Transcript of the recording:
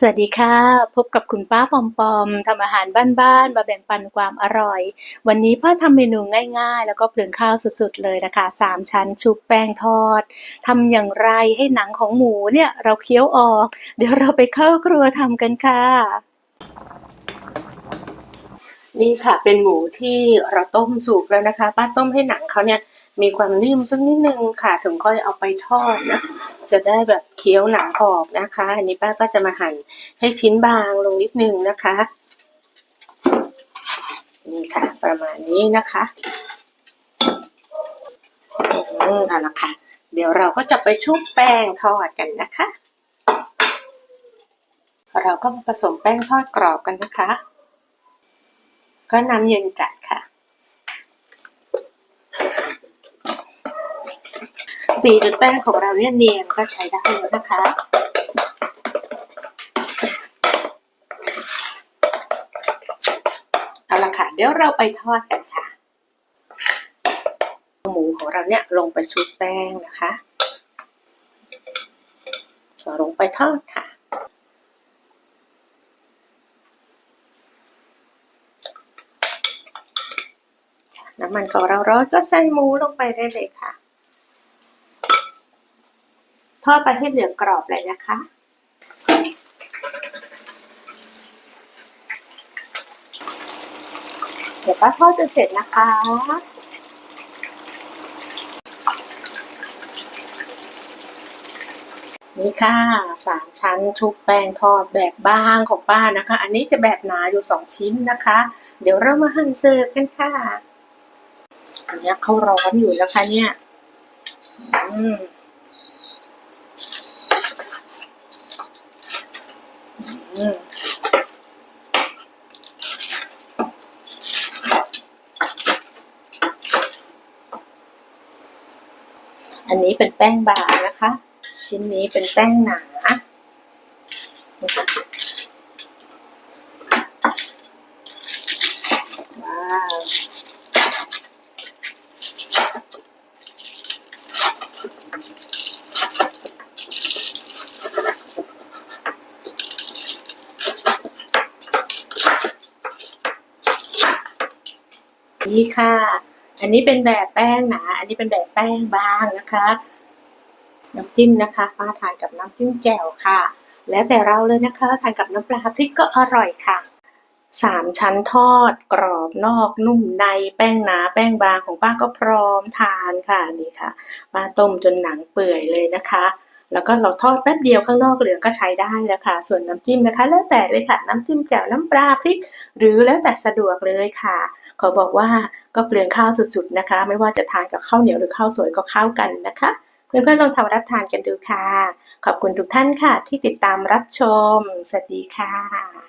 สวัสดีค่ะ พบกับคุณป้าปอมปอมทำอาหารบ้านๆมาแบ่งปันความอร่อย วันนี้ป้าทำเมนูง่ายๆ แล้วก็เปลืองข้าวสุดๆเลยนะคะสามชั้นชุบแป้งทอดทำอย่างไรให้หนังของหมูเนี่ยเราเคี้ยวออก เดี๋ยวเราไปเข้าครัวทำกันค่ะ นี่ค่ะเป็นหมูที่เราต้มสุกแล้วนะคะ ป้าต้มให้หนังเขาเนี่ยมีความนิ่มสักนิดนึงค่ะถึงค่อยเอาไปทอดนะจะได้แบบเคี้ยวหนังออกนะคะ อันนี้ป้าก็จะมาหั่นให้ชิ้นบางลงนิดนึงนะคะนี่ค่ะ ประมาณนี้นะคะอืมเอาละค่ะ เดี๋ยวเราก็จะไปชุบแป้งทอดกันนะคะ เราก็มาผสมแป้งทอดกรอบกันนะคะ ก็น้ำเย็นจัดค่ะตีจนแป้งของเราเนี่ยเนียนก็ใช้ได้แล้วนะคะเอาละค่ะ เดี๋ยวเราไปทอดกันค่ะ หมูของเราเนี่ยลงไปชุบแป้งนะคะลงไปทอดค่ะ น้ำมันของเราร้อนก็ใส่หมูลงไปได้เลยค่ะ ทอดไปให้เหลืองกรอบเลยนะคะเดี๋ยวป้าทอดจนเสร็จนะคะ นี่ค่ะสามชั้นชุบแป้งทอดแบบบางของป้านะคะ อันนี้จะแบบหนาอยู่สองชิ้นนะคะ เดี๋ยวเรามาหั่นเสิร์ฟกันค่ะ อันนี้เขาร้อนอยู่นะคะเนี่ยอืมอืมอันนี้เป็นแป้งบางนะคะ ชิ้นนี้เป็นแป้งหนาว้าว นี่ค่ะ อันนี้เป็นแบบแป้งหนา อันนี้เป็นแบบแป้งบางนะคะ น้ำจิ้มนะคะป้าทานกับน้ำจิ้มแจ่วค่ะ แล้วแต่เราเลยนะคะ ทานกับน้ำปลาพริกก็อร่อยค่ะสามชั้นทอดกรอบนอกนุ่มในแป้งหนาแป้งบางของป้าก็พร้อมทานค่ะนี่ค่ะป้าต้มจนหนังเปื่อยเลยนะคะ แล้วก็เราทอดแป๊บเดียวข้างนอกเหลือก็ใช้ได้แล้วค่ะ ส่วนน้ำจิ้มนะคะ แล้วแต่เลยค่ะ น้ำจิ้มแจ่วน้ำปลาพริก หรือแล้วแต่สะดวกเลยค่ะ ขอบอกว่าก็เปลืองข้าวสุดๆนะคะ ไม่ว่าจะทานกับข้าวเหนียวหรือข้าวสวยก็เข้ากันนะคะเพื่อนๆลองทำรับทานกันดูค่ะ ขอบคุณทุกท่านค่ะ ที่ติดตามรับชม สวัสดีค่ะ